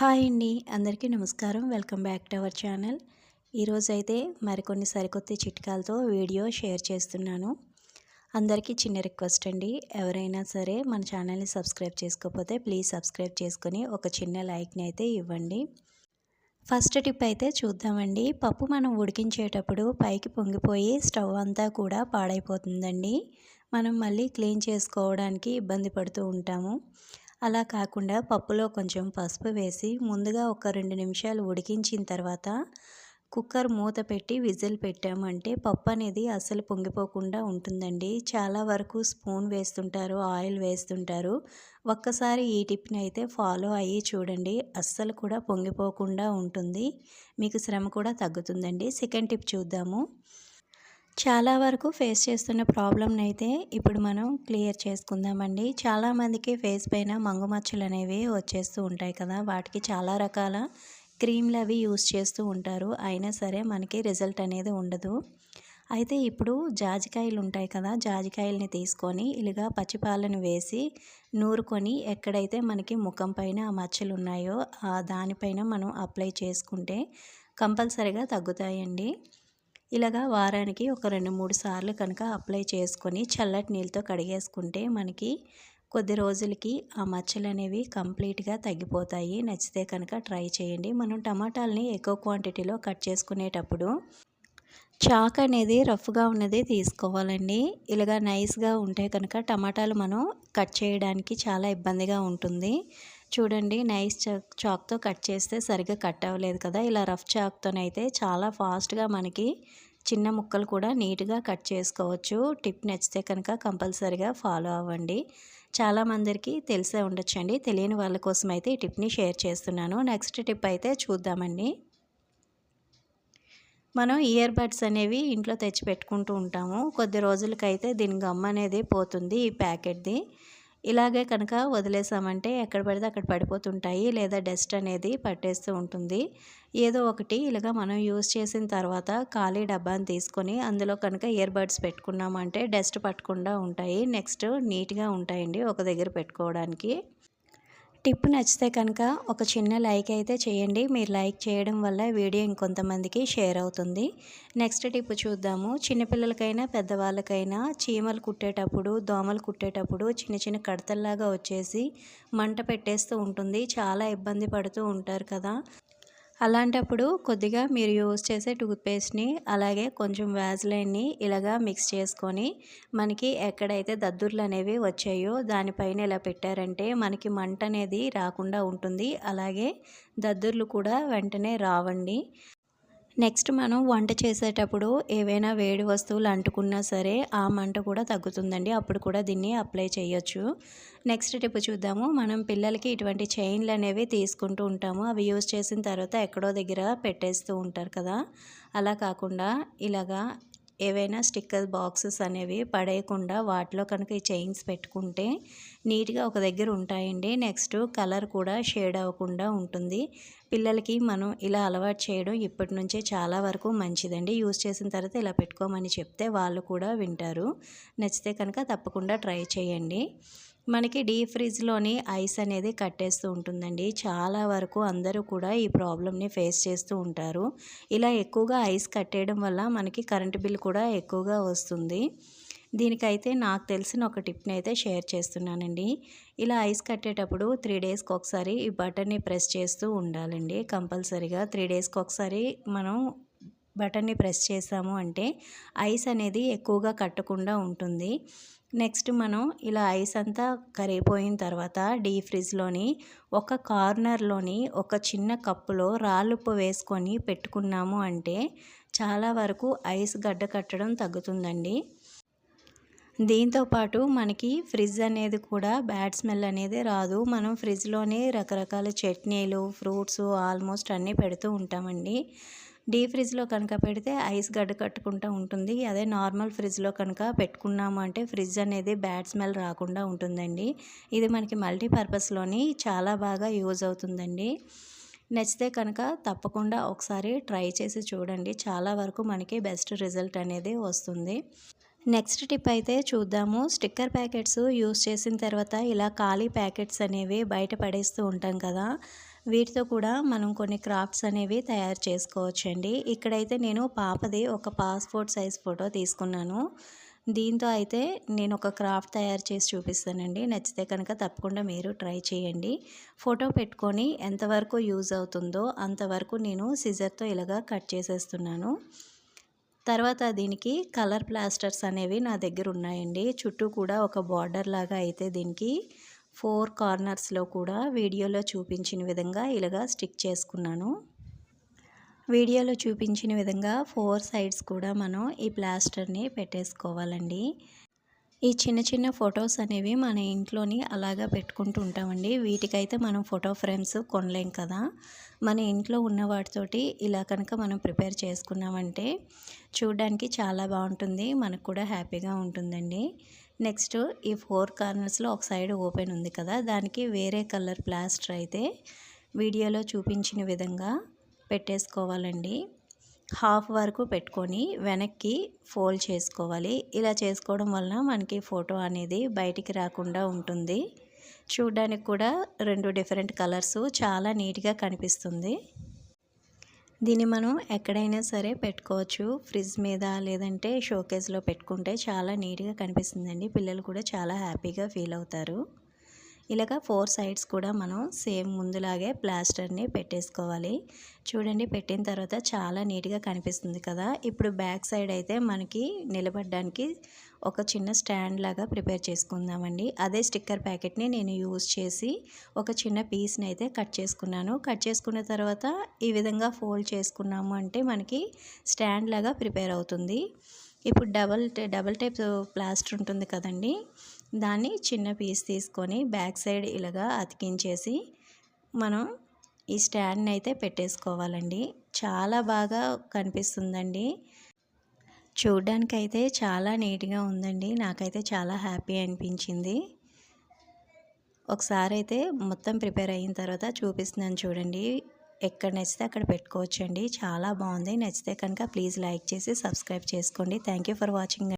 Hi అండి. అందరికీ నమస్కారం. Welcome back to our channel. ఈరోజైతే మరికొన్ని సరికొత్త చిట్కాలతో వీడియో షేర్ చేస్తున్నాను. అందరికీ చిన్న రిక్వెస్ట్ అండి. ఎవరైనా సరే మన ఛానల్ని సబ్స్క్రైబ్ చేసుకోకపోతే ప్లీజ్ సబ్స్క్రైబ్ చేసుకొని ఒక చిన్న లైక్ని అయితే ఇవ్వండి. ఫస్ట్ టిప్ అయితే చూద్దామండి. పప్పు మనం ఉడికించేటప్పుడు పైకి పొంగిపోయి స్టవ్ అంతా కూడా పాడైపోతుందండి. మనం మళ్ళీ క్లీన్ చేసుకోవడానికి ఇబ్బంది పడుతూ ఉంటాము. అలా కాకుండా పప్పులో కొంచెం పసుపు వేసి ముందుగా ఒక రెండు నిమిషాలు ఉడికించిన తర్వాత కుక్కర్ మూత పెట్టి విజిల్ పెట్టామంటే పప్పు అనేది అస్సలు పొంగిపోకుండా ఉంటుందండి. చాలా వరకు స్పూన్ వేస్తుంటారు ఆయిల్ వేస్తుంటారు. ఒక్కసారి ఈ టిప్ని అయితే ఫాలో అయ్యి చూడండి. అస్సలు కూడా పొంగిపోకుండా ఉంటుంది. మీకు శ్రమ కూడా తగ్గుతుందండి. సెకండ్ టిప్ చూద్దాము. చాలా వరకు ఫేస్ చేస్తున్న ప్రాబ్లంని అయితే ఇప్పుడు మనం క్లియర్ చేసుకుందామండి. చాలామందికి ఫేస్ పైన మంగు మచ్చలు అనేవి వచ్చేస్తూ ఉంటాయి కదా. వాటికి చాలా రకాల క్రీమ్లు అవి యూస్ చేస్తూ ఉంటారు. అయినా సరే మనకి రిజల్ట్ అనేది ఉండదు. అయితే ఇప్పుడు జాజికాయలు ఉంటాయి కదా. జాజికాయల్ని తీసుకొని ఇలాగా పచ్చిపాలను వేసి నూరుకొని ఎక్కడైతే మనకి ముఖం పైన ఆ మచ్చలు ఉన్నాయో ఆ దానిపైన మనం అప్లై చేసుకుంటే కంపల్సరిగా తగ్గుతాయండి. ఇలాగా వారానికి ఒక రెండు మూడు సార్లు కనుక అప్లై చేసుకొని చల్లటి నీళ్ళతో కడిగేసుకుంటే మనకి కొద్ది రోజులకి ఆ మచ్చలు అనేవి కంప్లీట్గా తగ్గిపోతాయి. నచ్చితే కనుక ట్రై చేయండి. మనం టమాటాలని ఎక్కువ క్వాంటిటీలో కట్ చేసుకునేటప్పుడు చాక్ అనేది రఫ్గా ఉన్నది తీసుకోవాలండి. ఇలాగా నైస్గా ఉంటే కనుక టమాటాలు మనం కట్ చేయడానికి చాలా ఇబ్బందిగా ఉంటుంది. చూడండి నైస్ చాక్ చాక్తో కట్ చేస్తే సరిగ్గా కట్ అవ్వలేదు కదా. ఇలా రఫ్ చాక్తోనైతే చాలా ఫాస్ట్గా మనకి చిన్న ముక్కలు కూడా నీట్గా కట్ చేసుకోవచ్చు. టిప్ నచ్చితే కనుక కంపల్సరిగా ఫాలో అవ్వండి. చాలామందికి తెలిసే ఉండొచ్చండి. తెలియని వాళ్ళ కోసం అయితే ఈ టిప్ని షేర్ చేస్తున్నాను. నెక్స్ట్ టిప్ అయితే చూద్దామండి. మనం ఇయర్ బడ్స్ అనేవి ఇంట్లో తెచ్చి పెట్టుకుంటూ ఉంటాము. కొద్ది రోజులకైతే దీని గమ్ అనేది పోతుంది ఈ ప్యాకెట్ది. ఇలాగే కనుక వదిలేసామంటే ఎక్కడ పడితే అక్కడ పడిపోతుంటాయి లేదా డస్ట్ అనేది పట్టేస్తూ ఉంటుంది. ఏదో ఒకటి ఇలాగ మనం యూస్ చేసిన తర్వాత ఖాళీ డబ్బాని తీసుకొని అందులో కనుక ఇయర్ బడ్స్ పెట్టుకున్నామంటే డస్ట్ పట్టకుండా ఉంటాయి. నెక్స్ట్ నీట్గా ఉంటాయండి ఒక దగ్గర పెట్టుకోవడానికి. టిప్ నచ్చితే కనుక ఒక చిన్న లైక్ అయితే చేయండి. మీరు లైక్ చేయడం వల్ల వీడియో ఇంకొంతమందికి షేర్ అవుతుంది. నెక్స్ట్ టిప్ చూద్దాము. చిన్నపిల్లలకైనా పెద్దవాళ్ళకైనా చీమలు కుట్టేటప్పుడు దోమలు కుట్టేటప్పుడు చిన్న చిన్న కడతల్లాగా వచ్చేసి మంట పెట్టేస్తూ ఉంటుంది. చాలా ఇబ్బంది పడుతూ ఉంటారు కదా. అలాంటప్పుడు కొద్దిగా మీరు యూజ్ చేసే టూత్పేస్ట్ని అలాగే కొంచెం వ్యాజ్లైన్ని ఇలాగా మిక్స్ చేసుకొని మనకి ఎక్కడైతే దద్దుర్లు అనేవి వచ్చాయో దానిపైన ఇలా పెట్టారంటే మనకి మంట అనేది రాకుండా ఉంటుంది. అలాగే దద్దుర్లు కూడా వెంటనే రావండి. నెక్స్ట్ మనం వంట చేసేటప్పుడు ఏవైనా వేడి వస్తువులు అంటుకున్నా సరే ఆ మంట కూడా తగ్గుతుందండి. అప్పుడు కూడా దీన్ని అప్లై చేయొచ్చు. నెక్స్ట్ టిప్ చూద్దాము. మనం పిల్లలకి ఇటువంటి చైన్లు అనేవి తీసుకుంటూ ఉంటాము. అవి యూజ్ చేసిన తర్వాత ఎక్కడో దగ్గర పెట్టేస్తూ ఉంటారు కదా. అలా కాకుండా ఇలాగా ఏవైనా స్టిక్కర్ బాక్సెస్ అనేవి పడేయకుండా వాటిలో కనుక ఈ చైన్స్ పెట్టుకుంటే నీట్గా ఒక దగ్గర ఉంటాయండి. నెక్స్ట్ కలర్ కూడా షేడ్ అవ్వకుండా ఉంటుంది. పిల్లలకి మనం ఇలా అలవాటు చేయడం ఇప్పటి నుంచే చాలా వరకు మంచిదండి. యూస్ చేసిన తర్వాత ఇలా పెట్టుకోమని చెప్తే వాళ్ళు కూడా వింటారు. నచ్చితే కనుక తప్పకుండా ట్రై చేయండి. మనకి డీప్ ఫ్రిడ్జ్లోని ఐస్ అనేది కట్టేస్తూ ఉంటుందండి. చాలా వరకు అందరూ కూడా ఈ ప్రాబ్లమ్ని ఫేస్ చేస్తూ ఉంటారు. ఇలా ఎక్కువగా ఐస్ కట్టేయడం వల్ల మనకి కరెంటు బిల్ కూడా ఎక్కువగా వస్తుంది. దీనికైతే నాకు తెలిసిన ఒక టిప్ని అయితే షేర్ చేస్తున్నానండి. ఇలా ఐస్ కట్టేటప్పుడు త్రీ డేస్కి ఒకసారి ఈ బటన్ని ప్రెస్ చేస్తూ ఉండాలండి. కంపల్సరీగా త్రీ డేస్కి ఒకసారి మనం బటన్ని ప్రెస్ చేసాము అంటే ఐస్ అనేది ఎక్కువగా కట్టకుండా ఉంటుంది. నెక్స్ట్ మనం ఇలా ఐస్ అంతా కరిగిపోయిన తర్వాత డీ ఫ్రిడ్జ్లోని ఒక కార్నర్లోని ఒక చిన్న కప్పులో రాళ్ళుప్పు వేసుకొని పెట్టుకున్నాము అంటే చాలా వరకు ఐస్ గడ్డ కట్టడం తగ్గుతుందండి. దీంతోపాటు మనకి ఫ్రిడ్జ్ అనేది కూడా బ్యాడ్ స్మెల్ అనేది రాదు. మనం ఫ్రిడ్జ్లోనే రకరకాల చట్నీలు ఫ్రూట్స్ ఆల్మోస్ట్ అన్నీ పెడుతూ ఉంటామండి. డీ ఫ్రిడ్జ్లో కనుక పెడితే ఐస్ గడ్డ కట్టుకుంటూ ఉంటుంది. అదే నార్మల్ ఫ్రిడ్జ్లో కనుక పెట్టుకున్నాము అంటే ఫ్రిడ్జ్ అనేది బ్యాడ్ స్మెల్ రాకుండా ఉంటుందండి. ఇది మనకి మల్టీపర్పస్లోని చాలా బాగా యూజ్ అవుతుందండి. నచ్చితే కనుక తప్పకుండా ఒకసారి ట్రై చేసి చూడండి. చాలా వరకు మనకి బెస్ట్ రిజల్ట్ అనేది వస్తుంది. నెక్స్ట్ టిప్ అయితే చూద్దాము. స్టిక్కర్ ప్యాకెట్స్ యూస్ చేసిన తర్వాత ఇలా ఖాళీ ప్యాకెట్స్ అనేవి బయట పడేస్తూ ఉంటాం కదా. వీటితో కూడా మనం కొన్ని క్రాఫ్ట్స్ అనేవి తయారు చేసుకోవచ్చండి. ఇక్కడైతే నేను పాపది ఒక పాస్పోర్ట్ సైజ్ ఫోటో తీసుకున్నాను. దీంతో అయితే నేను ఒక క్రాఫ్ట్ తయారు చేసి చూపిస్తానండి. నచ్చితే కనుక తప్పకుండా మీరు ట్రై చేయండి. ఫోటో పెట్టుకొని ఎంతవరకు యూజ్ అవుతుందో అంతవరకు నేను సిజర్తో ఇలాగా కట్ చేసేస్తున్నాను. తర్వాత దీనికి కలర్ ప్లాస్టర్స్ అనేవి నా దగ్గర ఉన్నాయండి. చుట్టూ కూడా ఒక బార్డర్ లాగా అయితే దీనికి ఫోర్ కార్నర్స్లో కూడా వీడియోలో చూపించిన విధంగా ఇలాగా స్టిక్ చేసుకున్నాను. వీడియోలో చూపించిన విధంగా ఫోర్ సైడ్స్ కూడా మనం ఈ ప్లాస్టర్ని పెట్టేసుకోవాలండి. ఈ చిన్న చిన్న ఫొటోస్ అనేవి మన ఇంట్లోని అలాగా పెట్టుకుంటూ ఉంటామండి. వీటికైతే మనం ఫోటో ఫ్రేమ్స్ కొనలేం కదా. మన ఇంట్లో ఉన్న వాటితోటి ఇలా కనుక మనం ప్రిపేర్ చేసుకున్నామంటే చూడడానికి చాలా బాగుంటుంది. మనకు కూడా హ్యాపీగా ఉంటుందండి. నెక్స్ట్ ఈ ఫోర్ కార్నర్స్లో ఒక సైడ్ ఓపెన్ ఉంది కదా దానికి వేరే కలర్ ప్లాస్టర్ అయితే వీడియోలో చూపించిన విధంగా పెట్టేసుకోవాలండి. హాఫ్ వరకు పెట్టుకొని వెనక్కి ఫోల్డ్ చేసుకోవాలి. ఇలా చేసుకోవడం వలన మనకి ఫోటో అనేది బయటికి రాకుండా ఉంటుంది. చూడడానికి కూడా రెండు డిఫరెంట్ కలర్స్ చాలా నీట్గా కనిపిస్తుంది. దీన్ని మనం ఎక్కడైనా సరే పెట్టుకోవచ్చు. ఫ్రిడ్జ్ మీద లేదంటే షోకేస్లో పెట్టుకుంటే చాలా నీట్గా కనిపిస్తుందండి. పిల్లలు కూడా చాలా హ్యాపీగా ఫీల్ అవుతారు. ఇలాగ ఫోర్ సైడ్స్ కూడా మనం సేమ్ ముందులాగే ప్లాస్టర్ని పెట్టేసుకోవాలి. చూడండి పెట్టిన తర్వాత చాలా నీట్గా కనిపిస్తుంది కదా. ఇప్పుడు బ్యాక్ సైడ్ అయితే మనకి నిలబడడానికి ఒక చిన్న స్టాండ్ లాగా ప్రిపేర్ చేసుకుందామండి. అదే స్టిక్కర్ ప్యాకెట్ని నేను యూజ్ చేసి ఒక చిన్న పీస్ని అయితే కట్ చేసుకున్నాను. కట్ చేసుకున్న తర్వాత ఈ విధంగా ఫోల్డ్ చేసుకున్నాము అంటే మనకి స్టాండ్ లాగా ప్రిపేర్ అవుతుంది. ఇప్పుడు డబల్ డబల్ టైప్ ప్లాస్టర్ ఉంటుంది కదండి. దాన్ని చిన్న పీస్ తీసుకొని బ్యాక్ సైడ్ ఇలాగా అతికించేసి మనం ఈ స్టాండ్ని అయితే పెట్టేసుకోవాలండి. చాలా బాగా కనిపిస్తుందండి. చూడ్డానికైతే చాలా నీట్గా ఉందండి. నాకైతే చాలా హ్యాపీ అనిపించింది. ఒకసారి అయితే మొత్తం ప్రిపేర్ అయిన తర్వాత చూపిస్తున్నాను చూడండి. ఎక్కడ నచ్చితే అక్కడ పెట్టుకోవచ్చండి. చాలా బాగుంది. నచ్చితే కనుక ప్లీజ్ లైక్ చేసి సబ్స్క్రైబ్ చేసుకోండి. Thank for watching.